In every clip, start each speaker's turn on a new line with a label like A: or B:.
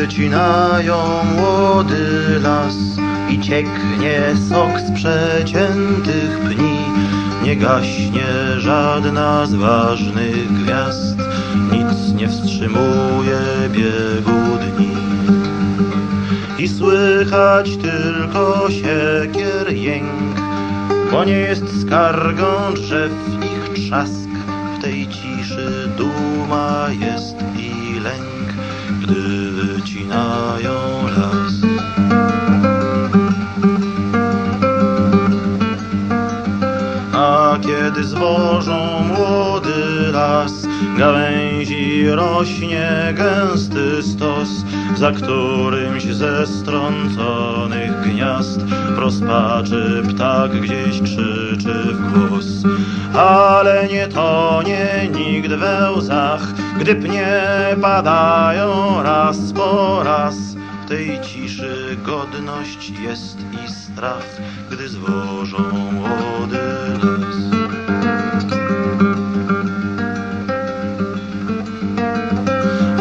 A: Wycinają młody las i cieknie sok z przeciętych pni, nie gaśnie żadna z ważnych gwiazd, nic nie wstrzymuje biegu dni. I słychać tylko siekier jęk, bo nie jest skargą drzew ich trzask. W tej ciszy duma jest i lęk, gdy wycinają las. A kiedy zwożą młody las, gałęzi rośnie gęsty stos, za którymś ze strąconych gniazd rozpaczy ptak gdzieś krzyczy w głos. Ale nie tonie nikt we łzach, gdy pnie padają raz po raz. W tej ciszy godność jest i strach, gdy zwożą młody las.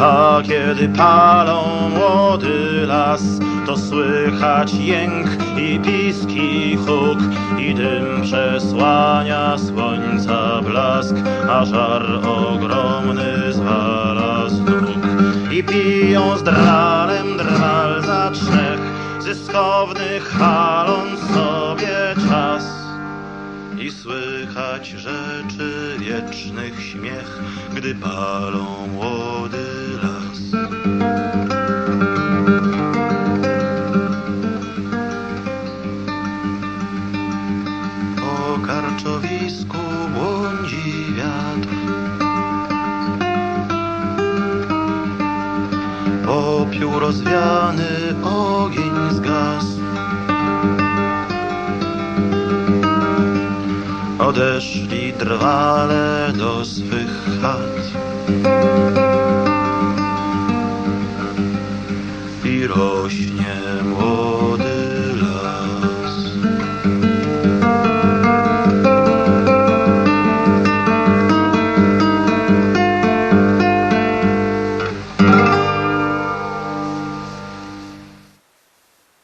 A: A kiedy palą młody las, to słychać jęk i piski dym przesłania słońca blask, a żar ogromny zwala z nóg. I piją z dralem drwal za trzech, zyskowny halon sobie czas. I słychać rzeczy wiecznych śmiech, gdy palą młody las. Po karczowisku błądzi wiatr. Popiół rozwiany, ogień zgasł. odeszli drwale do swych chat. I rośnie